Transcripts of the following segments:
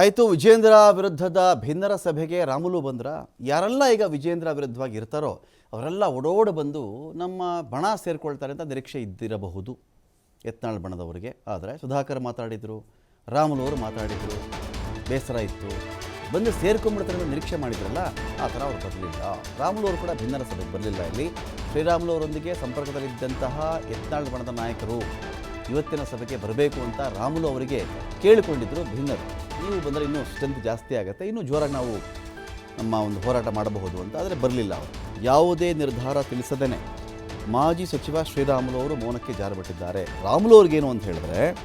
ಆಯಿತು, ವಿಜೇಂದ್ರ ವಿರುದ್ಧದ ಭಿನ್ನರ ಸಭೆಗೆ ರಾಮುಲು ಬಂದ್ರ? ಯಾರೆಲ್ಲ ಈಗ ವಿಜೇಂದ್ರ ವಿರುದ್ಧವಾಗಿ ಇರ್ತಾರೋ, ಅವರೆಲ್ಲ ಓಡೋಡಿ ಬಂದು ನಮ್ಮ ಬಣ ಸೇರಿಕೊಳ್ತಾರೆ ಅಂತ ನಿರೀಕ್ಷೆ ಇದ್ದಿರಬಹುದು. ಯತ್ನಾಳ್ ಬಣದವರಿಗೆ. ಆದರೆ ಸುಧಾಕರ್ ಮಾತಾಡಿದರು, ರಾಮುಲು ಅವರು ಮಾತಾಡಿದರು, ಬೇಸರ ಇತ್ತು. ಬಂದು ಸೇರ್ಕೊಂಡ್ಬಿಡ್ತಾರೆ ಅಂತ ನಿರೀಕ್ಷೆ ಮಾಡಿದ್ರಲ್ಲ, ಆ ಥರ ಅವ್ರು ಬರಲಿಲ್ಲ. ರಾಮುಲು ಅವರು ಕೂಡ ಭಿನ್ನರ ಸಭೆಗೆ ಬರಲಿಲ್ಲ ಇಲ್ಲಿ. ಶ್ರೀರಾಮುಲು ಅವರೊಂದಿಗೆ ಸಂಪರ್ಕದಲ್ಲಿದ್ದಂತಹ ಯತ್ನಾಳ್ ಬಣದ ನಾಯಕರು ಇವತ್ತಿನ ಸಭೆಗೆ ಬರಬೇಕು ಅಂತ ರಾಮುಲು ಅವರಿಗೆ ಕೇಳಿಕೊಂಡಿದ್ದರು ಭಿನ್ನರು. ನೀವು ಬಂದರೆ ಇನ್ನೂ ಸ್ಟ್ರೆಂತ್ ಜಾಸ್ತಿ ಆಗುತ್ತೆ. ಇನ್ನೂ ಜೋರಾಗಿ ನಾವು ನಮ್ಮ ಒಂದು ಹೋರಾಟ ಮಾಡಬಹುದು ಅಂತ. ಆದರೆ ಬರಲಿಲ್ಲ ಅವರು. ಯಾವುದೇ ನಿರ್ಧಾರ ತಿಳಿಸದೇನೆ. ಮಾಜಿ ಸಚಿವ ಶ್ರೀರಾಮುಲು ಅವರು ಮೌನಕ್ಕೆ ಜಾರಿಬಿಟ್ಟಿದ್ದಾರೆ. ರಾಮುಲು ಅವ್ರಿಗೇನು ಅಂತ ಹೇಳಿದ್ರೆ,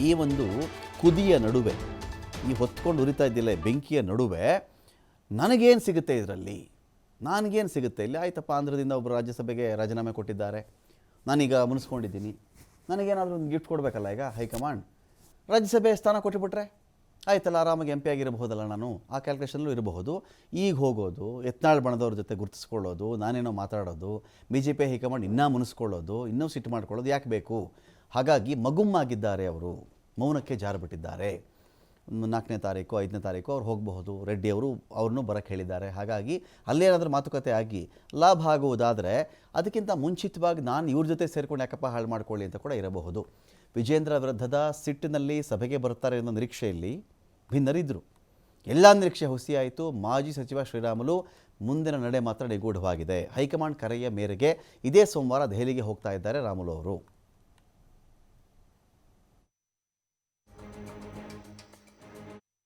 ಈ ಒಂದು ಕುದಿಯ ನಡುವೆ, ಈ ಹೊತ್ಕೊಂಡು ಉರಿತಾ ಇದ್ದಿಲ್ಲ ಬೆಂಕಿಯ ನಡುವೆ ನನಗೇನು ಸಿಗುತ್ತೆ ಇದರಲ್ಲಿ? ನನಗೇನು ಸಿಗುತ್ತೆ ಇಲ್ಲಿ? ಆಯ್ತಪ್ಪ, ಆಂಧ್ರದಿಂದ ಒಬ್ಬರು ರಾಜ್ಯಸಭೆಗೆ ರಾಜೀನಾಮೆ ಕೊಟ್ಟಿದ್ದಾರೆ. ನಾನೀಗ ಮುನಿಸ್ಕೊಂಡಿದ್ದೀನಿ. ನನಗೇನಾದರೂ ಒಂದು ಗಿಫ್ಟ್ ಕೊಡಬೇಕಲ್ಲ ಈಗ ಹೈಕಮಾಂಡ್? ರಾಜ್ಯಸಭೆ ಸ್ಥಾನ ಕೊಟ್ಟುಬಿಟ್ರೆ ಆಯ್ತಲ್ಲ, ಆರಾಮಾಗಿ ಎಂ ಪಿ ಆಗಿರಬಹುದಲ್ಲ ನಾನು? ಆ ಕ್ಯಾಲ್ಕುಲೇಷನಲ್ಲೂ ಇರಬಹುದು. ಈಗ ಹೋಗೋದು ಎತ್ನಾಳ್ ಬಣದವ್ರ ಜೊತೆ ಗುರುತಿಸ್ಕೊಳ್ಳೋದು, ನಾನೇನೋ ಮಾತಾಡೋದು ಬಿ ಜೆ ಪಿ ಹೈಕಮಾಂಡ್ ಇನ್ನೂ ಮುನಿಸ್ಕೊಳ್ಳೋದು, ಇನ್ನೂ ಸಿಟ್ಟು ಮಾಡ್ಕೊಳ್ಳೋದು ಯಾಕೆ ಬೇಕು? ಹಾಗಾಗಿ ಮಗುಮ್ಮಾಗಿದ್ದಾರೆ ಅವರು. ಮೌನಕ್ಕೆ ಜಾರಿಬಿಟ್ಟಿದ್ದಾರೆ. ಬಿಟ್ಟಿದ್ದಾರೆ ನಾಲ್ಕನೇ ತಾರೀಕು, ಐದನೇ ತಾರೀಕು ಅವ್ರು ಹೋಗಬಹುದು. ರೆಡ್ಡಿ ಅವರು, ಅವ್ರನ್ನೂ ಬರೋಕ್ಕೆ ಹೇಳಿದ್ದಾರೆ. ಹಾಗಾಗಿ ಅಲ್ಲೇನಾದರೂ ಮಾತುಕತೆ ಆಗಿ ಲಾಭ ಆಗುವುದಾದರೆ ಅದಕ್ಕಿಂತ ಮುಂಚಿತವಾಗಿ ನಾನು ಇವ್ರ ಜೊತೆ ಸೇರಿಕೊಂಡು ಯಾಕಪ್ಪ ಹಾಳು ಮಾಡ್ಕೊಳ್ಳಿ ಅಂತ ಕೂಡ ಇರಬಹುದು. ವಿಜೇಂದ್ರ ವಿರುದ್ಧದ ಸಿಟ್ಟಿನಲ್ಲಿ ಸಭೆಗೆ ಬರ್ತಾರೆ ಅನ್ನೋ ನಿರೀಕ್ಷೆಯಲ್ಲಿ ಭಿನ್ನರಿದ್ದರು. ಎಲ್ಲ ನಿರೀಕ್ಷೆ ಹುಸಿಯಾಯಿತು. ಮಾಜಿ ಸಚಿವ ಶ್ರೀರಾಮುಲು ಮುಂದಿನ ನಡೆ ಮಾತ್ರ ನಿಗೂಢವಾಗಿದೆ. ಹೈಕಮಾಂಡ್ ಕರೆಯ ಮೇರೆಗೆ ಇದೇ ಸೋಮವಾರ ದೆಹಲಿಗೆ ಹೋಗ್ತಾ ಇದ್ದಾರೆ ರಾಮುಲು ಅವರು.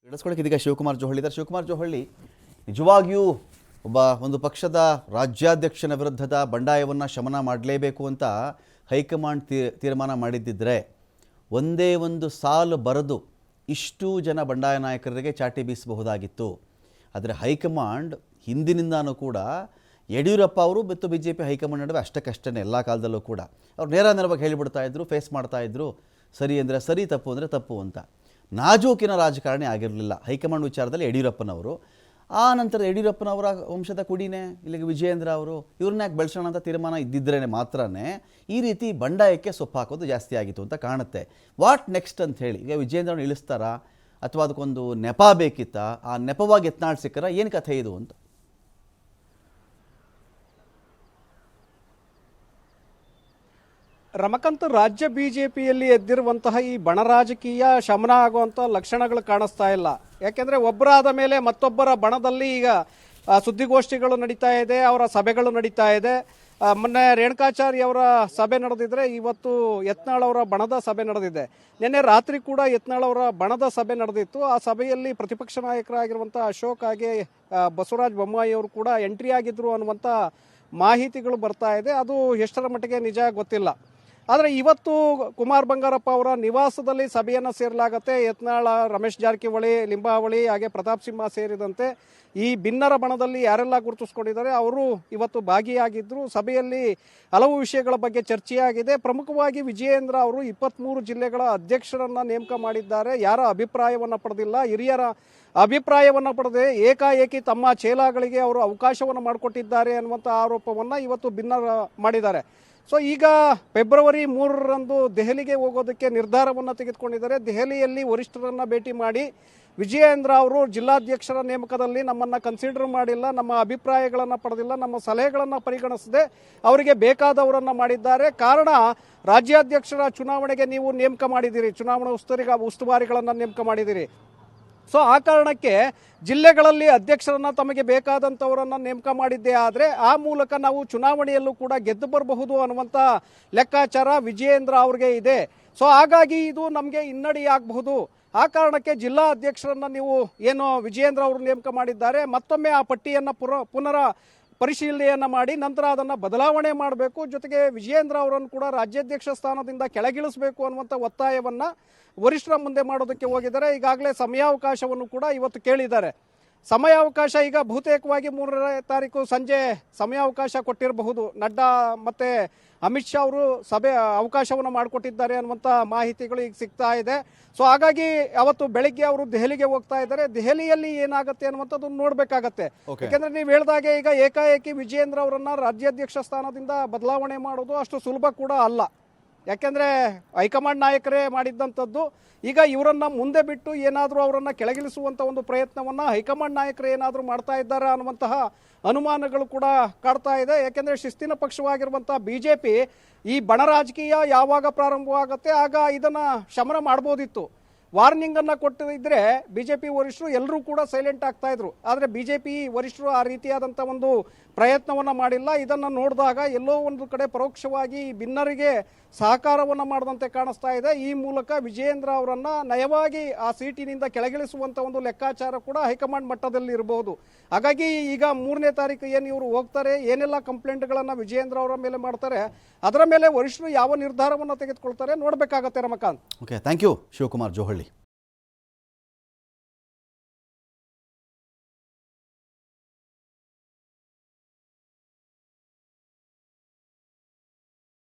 ಇಳಿಸ್ಕೊಳ್ಳೋಕೆ ಇದೀಗ ಶಿವಕುಮಾರ್ ಜೋಹಳ್ಳಿ ಇದ್ದಾರೆ ಶಿವಕುಮಾರ್ ಜೋಹಳ್ಳಿ, ನಿಜವಾಗಿಯೂ ಒಬ್ಬ ಒಂದು ಪಕ್ಷದ ರಾಜ್ಯಾಧ್ಯಕ್ಷನ ವಿರುದ್ಧದ ಬಂಡಾಯವನ್ನು ಶಮನ ಮಾಡಲೇಬೇಕು ಅಂತ ಹೈಕಮಾಂಡ್ ತೀರ್ ತೀರ್ಮಾನ ಮಾಡಿದ್ದಿದ್ರೆ ಒಂದೇ ಒಂದು ಸಾಲು ಬರೆದು ಇಷ್ಟು ಜನ ಬಂಡಾಯ ನಾಯಕರಿಗೆ ಚಾಟಿ ಬೀಸಬಹುದಾಗಿತ್ತು. ಆದರೆ ಹೈಕಮಾಂಡ್ ಹಿಂದಿನಿಂದನೂ ಕೂಡ ಯಡಿಯೂರಪ್ಪ ಅವರು ಮತ್ತು ಬಿ ಜೆ ಪಿ ಹೈಕಮಾಂಡ್ ನಡುವೆ ಅಷ್ಟಕ್ಕಷ್ಟೇ ಎಲ್ಲ ಕಾಲದಲ್ಲೂ ಕೂಡ. ಅವ್ರು ನೇರ ನೆರವಾಗಿ ಹೇಳಿಬಿಡ್ತಾ ಇದ್ದರು ಫೇಸ್ ಮಾಡ್ತಾ ಇದ್ದರು ಸರಿ ಅಂದರೆ ಸರಿ, ತಪ್ಪು ಅಂದರೆ ತಪ್ಪು ಅಂತ. ನಾಜೂಕಿನ ರಾಜಕಾರಣಿ ಆಗಿರಲಿಲ್ಲ. ಹೈಕಮಾಂಡ್ ವಿಚಾರದಲ್ಲಿ ಯಡಿಯೂರಪ್ಪನವರು ಆ ನಂತರ ಯಡಿಯೂರಪ್ಪನವರ ವಂಶದ ಕುಡಿನೇ, ಇಲ್ಲಿಗೆ ವಿಜಯೇಂದ್ರ ಅವರು, ಇವ್ರನ್ನ ಯಾಕೆ ಬೆಳೆಸೋಣ ಅಂತ ತೀರ್ಮಾನ ಇದ್ದಿದ್ರೇ ಮಾತ್ರನೇ ಈ ರೀತಿ ಬಂಡಾಯಕ್ಕೆ ಸೊಪ್ಪು ಹಾಕೋದು ಜಾಸ್ತಿ ಆಗಿತ್ತು ಅಂತ ಕಾಣುತ್ತೆ. ವಾಟ್ ನೆಕ್ಸ್ಟ್ ಅಂತ ಹೇಳಿ, ಈಗ ವಿಜಯೇಂದ್ರನ ಇಳಿಸ್ತಾರಾ? ಅಥವಾ ಅದಕ್ಕೊಂದು ನೆಪ ಬೇಕಿತ್ತಾ? ಆ ನೆಪವಾಗಿ ಎತ್ನಾಳ್ ಸಿಕ್ಕರ ಏನು ಕಥೆ ಇದು ಅಂತ. ರಮಕಂತ್ ರಾಜ್ಯ ಬಿಜೆಪಿಯಲ್ಲಿ ಎದ್ದಿರುವಂತಹ ಈ ಬಣ ರಾಜಕೀಯ ಶಮನ ಆಗುವಂತ ಲಕ್ಷಣಗಳು ಕಾಣಿಸ್ತಾ ಇಲ್ಲ. ಯಾಕೆಂದ್ರೆ ಒಬ್ಬರಾದ ಮೇಲೆ ಮತ್ತೊಬ್ಬರ ಬಣದಲ್ಲಿ ಈಗ ಸುದ್ದಿಗೋಷ್ಠಿಗಳು ನಡೀತಾ ಇದೆ, ಅವರ ಸಭೆಗಳು ನಡೀತಾ ಇದೆ. ಮೊನ್ನೆ ರೇಣುಕಾಚಾರ್ಯ ಅವರ ಸಭೆ ನಡೆದಿದ್ರೆ ಇವತ್ತು ಯತ್ನಾಳ್ ಅವರ ಬಣದ ಸಭೆ ನಡೆದಿದೆ. ನಿನ್ನೆ ರಾತ್ರಿ ಕೂಡ ಯತ್ನಾಳ್ ಅವರ ಬಣದ ಸಭೆ ನಡೆದಿತ್ತು. ಆ ಸಭೆಯಲ್ಲಿ ಪ್ರತಿಪಕ್ಷ ನಾಯಕರಾಗಿರುವಂತಹ ಅಶೋಕ್ ಹಾಗೆ ಬಸವರಾಜ ಬೊಮ್ಮಾಯಿ ಅವರು ಕೂಡ ಎಂಟ್ರಿ ಆಗಿದ್ರು ಅನ್ನುವಂಥ ಮಾಹಿತಿಗಳು ಬರ್ತಾ ಇದೆ. ಅದು ಎಷ್ಟರ ಮಟ್ಟಿಗೆ ನಿಜ ಗೊತ್ತಿಲ್ಲ. ಆದರೆ ಇವತ್ತು ಕುಮಾರ್ ಬಂಗಾರಪ್ಪ ಅವರ ನಿವಾಸದಲ್ಲಿ ಸಭೆಯನ್ನು ಸೇರಲಾಗತ್ತೆ. ಯತ್ನಾಳ, ರಮೇಶ್ ಜಾರಕಿಹೊಳಿ, ಲಿಂಬಾವಳಿ, ಹಾಗೆ ಪ್ರತಾಪ್ ಸಿಂಹ ಸೇರಿದಂತೆ ಈ ಭಿನ್ನರ ಬಣದಲ್ಲಿ ಯಾರೆಲ್ಲ ಗುರುತಿಸ್ಕೊಂಡಿದ್ದಾರೆ ಅವರು ಇವತ್ತು ಭಾಗಿಯಾಗಿದ್ದರು ಸಭೆಯಲ್ಲಿ ಹಲವು ವಿಷಯಗಳ ಬಗ್ಗೆ ಚರ್ಚೆಯಾಗಿದೆ. ಪ್ರಮುಖವಾಗಿ ವಿಜಯೇಂದ್ರ ಅವರು ಇಪ್ಪತ್ತ್ಮೂರು ಜಿಲ್ಲೆಗಳ ಅಧ್ಯಕ್ಷರನ್ನು ನೇಮಕ ಮಾಡಿದ್ದಾರೆ. ಯಾರ ಅಭಿಪ್ರಾಯವನ್ನು ಪಡೆದಿಲ್ಲ. ಹಿರಿಯರ ಅಭಿಪ್ರಾಯವನ್ನು ಪಡೆದೇ ಏಕಾಏಕಿ ತಮ್ಮ ಚೇಲಾಗಳಿಗೆ ಅವರು ಅವಕಾಶವನ್ನು ಮಾಡಿಕೊಟ್ಟಿದ್ದಾರೆ ಅನ್ನುವಂಥ ಆರೋಪವನ್ನು ಇವತ್ತು ಭಿನ್ನರ ಮಾಡಿದ್ದಾರೆ. ಸೊ ಈಗ ಫೆಬ್ರವರಿ ಮೂರರಂದು ದೆಹಲಿಗೆ ಹೋಗೋದಕ್ಕೆ ನಿರ್ಧಾರವನ್ನು ತೆಗೆದುಕೊಂಡಿದ್ದಾರೆ. ದೆಹಲಿಯಲ್ಲಿ ವರಿಷ್ಠರನ್ನು ಭೇಟಿ ಮಾಡಿ ವಿಜಯೇಂದ್ರ ಅವರು ಜಿಲ್ಲಾಧ್ಯಕ್ಷರ ನೇಮಕದಲ್ಲಿ ನಮ್ಮನ್ನು ಕನ್ಸಿಡರ್ ಮಾಡಿಲ್ಲ, ನಮ್ಮ ಅಭಿಪ್ರಾಯಗಳನ್ನು ಪಡೆದಿಲ್ಲ, ನಮ್ಮ ಸಲಹೆಗಳನ್ನು ಪರಿಗಣಿಸದೆ ಅವರಿಗೆ ಬೇಕಾದವರನ್ನು ಮಾಡಿದ್ದಾರೆ. ಕಾರಣ, ರಾಜ್ಯಾಧ್ಯಕ್ಷರ ಚುನಾವಣೆಗೆ ನೀವು ನೇಮಕ ಮಾಡಿದ್ದೀರಿ. ಚುನಾವಣಾ ಉಸ್ತುವಾರಿಗ, ಉಸ್ತುವಾರಿಗಳನ್ನು ನೇಮಕ ಮಾಡಿದ್ದೀರಿ. ಸೊ ಆ ಕಾರಣಕ್ಕೆ ಜಿಲ್ಲೆಗಳಲ್ಲಿ ಅಧ್ಯಕ್ಷರನ್ನ ತಮಗೆ ಬೇಕಾದಂಥವರನ್ನ ನೇಮಕ ಮಾಡಿದ್ದೆ ಆದರೆ ಆ ಮೂಲಕ ನಾವು ಚುನಾವಣೆಯಲ್ಲೂ ಕೂಡ ಗೆದ್ದು ಬರಬಹುದು ಅನ್ನುವಂಥ ಲೆಕ್ಕಾಚಾರ ವಿಜಯೇಂದ್ರ ಅವ್ರಿಗೆ ಇದೆ. ಸೊ ಹಾಗಾಗಿ ಇದು ನಮಗೆ ಹಿನ್ನಡೆಯಾಗಬಹುದು ಆ ಕಾರಣಕ್ಕೆ ಜಿಲ್ಲಾ ಅಧ್ಯಕ್ಷರನ್ನ ನೀವು ಏನು ವಿಜಯೇಂದ್ರ ಅವರು ನೇಮಕ ಮಾಡಿದ್ದಾರೆ, ಮತ್ತೊಮ್ಮೆ ಆ ಪಟ್ಟಿಯನ್ನು ಪುನರ ಪರಿಶೀಲನೆಯನ್ನ ಮಾಡಿ, ನಂತರ ಅದನ್ನು ಬದಲಾವಣೆ ಮಾಡಬೇಕು. ಜೊತೆಗೆ ವಿಜಯೇಂದ್ರ ಅವರನ್ನು ಕೂಡ ರಾಜ್ಯಾಧ್ಯಕ್ಷ ಸ್ಥಾನದಿಂದ ಕೆಳಗಿಳಿಸಬೇಕು ಅನ್ನುವಂಥ ಒತ್ತಾಯವನ್ನು ವರಿಷ್ಠರ ಮುಂದೆ ಮಾಡೋದಕ್ಕೆ ಹೋಗಿದ್ದಾರೆ. ಈಗಾಗಲೇ ಸಮಯಾವಕಾಶವನ್ನು ಕೂಡ ಇವತ್ತು ಕೇಳಿದ್ದಾರೆ. ಸಮಯಾವಕಾಶ ಈಗ ಬಹುತೇಕವಾಗಿ ಮೂರನೇ ತಾರೀಕು ಸಂಜೆ ಸಮಯಾವಕಾಶ ಕೊಟ್ಟಿರಬಹುದು. ನಡ್ಡಾ ಮತ್ತೆ ಅಮಿತ್ ಶಾ ಅವರು ಸಭೆ ಅವಕಾಶವನ್ನು ಮಾಡಿಕೊಟ್ಟಿದ್ದಾರೆ ಅನ್ನುವಂಥ ಮಾಹಿತಿಗಳು ಈಗ ಸಿಗ್ತಾ ಇದೆ. ಸೊ ಹಾಗಾಗಿ ಅವತ್ತು ಬೆಳಿಗ್ಗೆ ಅವರು ದೆಹಲಿಗೆ ಹೋಗ್ತಾ ಇದ್ದಾರೆ. ದೆಹಲಿಯಲ್ಲಿ ಏನಾಗುತ್ತೆ ಅನ್ನುವಂಥದ್ದು ನೋಡಬೇಕಾಗತ್ತೆ. ಯಾಕೆಂದ್ರೆ ನೀವು ಹೇಳ್ದಾಗೆ ಈಗ ಏಕಾಏಕಿ ವಿಜಯೇಂದ್ರ ಅವರನ್ನ ರಾಜ್ಯಾಧ್ಯಕ್ಷ ಸ್ಥಾನದಿಂದ ಬದಲಾವಣೆ ಮಾಡೋದು ಅಷ್ಟು ಸುಲಭ ಕೂಡ ಅಲ್ಲ. ಯಾಕೆಂದರೆ ಹೈಕಮಾಂಡ್ ನಾಯಕರೇ ಮಾಡಿದ್ದಂಥದ್ದು, ಈಗ ಇವರನ್ನ ಮುಂದೆ ಬಿಟ್ಟು ಏನಾದರೂ ಅವರನ್ನು ಕೆಳಗಿಳಿಸುವಂಥ ಒಂದು ಪ್ರಯತ್ನವನ್ನು ಹೈಕಮಾಂಡ್ ನಾಯಕರು ಏನಾದರೂ ಮಾಡ್ತಾ ಇದ್ದಾರೆ ಅನ್ನುವಂತಹ ಅನುಮಾನಗಳು ಕೂಡ ಕಾಡ್ತಾ ಇದೆ. ಯಾಕೆಂದರೆ ಶಿಸ್ತಿನ ಪಕ್ಷವಾಗಿರುವಂಥ ಬಿ ಜೆ ಪಿ ಈ ಬಣ ರಾಜಕೀಯ ಯಾವಾಗ ಪ್ರಾರಂಭವಾಗುತ್ತೆ, ಆಗ ಇದನ್ನು ಶಮನ ಮಾಡ್ಬೋದಿತ್ತು. ವಾರ್ನಿಂಗ್ ಬಿ ಕೊಟ್ಟಿದ್ರೆ ಬಿಜೆಪಿ ವರಿಷ್ಠರು ಎಲ್ಲರೂ ಕೂಡ ಸೈಲೆಂಟ್ ಆಗ್ತಾ ಇದ್ರು. ಆದರೆ ಬಿಜೆಪಿ ವರಿಷ್ಠರು ಆ ರೀತಿಯಾದಂಥ ಒಂದು ಪ್ರಯತ್ನವನ್ನ ಮಾಡಿಲ್ಲ. ಇದನ್ನು ನೋಡಿದಾಗ ಎಲ್ಲೋ ಒಂದು ಕಡೆ ಪರೋಕ್ಷವಾಗಿ ಭಿನ್ನರಿಗೆ ಸಹಕಾರವನ್ನು ಮಾಡದಂತೆ ಕಾಣಿಸ್ತಾ ಇದೆ. ಈ ಮೂಲಕ ವಿಜಯೇಂದ್ರ ಅವರನ್ನು ನಯವಾಗಿ ಆ ಸೀಟಿನಿಂದ ಕೆಳಗಿಳಿಸುವಂಥ ಒಂದು ಲೆಕ್ಕಾಚಾರ ಕೂಡ ಹೈಕಮಾಂಡ್ ಮಟ್ಟದಲ್ಲಿ ಇರಬಹುದು ಹಾಗಾಗಿ ಈಗ ಮೂರನೇ ತಾರೀಕು ಏನು ಇವರು ಹೋಗ್ತಾರೆ, ಏನೆಲ್ಲ ಕಂಪ್ಲೇಂಟ್ಗಳನ್ನು ವಿಜಯೇಂದ್ರ ಅವರ ಮೇಲೆ ಮಾಡ್ತಾರೆ, ಅದರ ಮೇಲೆ ವರಿಷ್ಠರು ಯಾವ ನಿರ್ಧಾರವನ್ನು ತೆಗೆದುಕೊಳ್ತಾರೆ ನೋಡಬೇಕಾಗತ್ತೆ Ramakant. Okay thank you Shivakumar Johalli.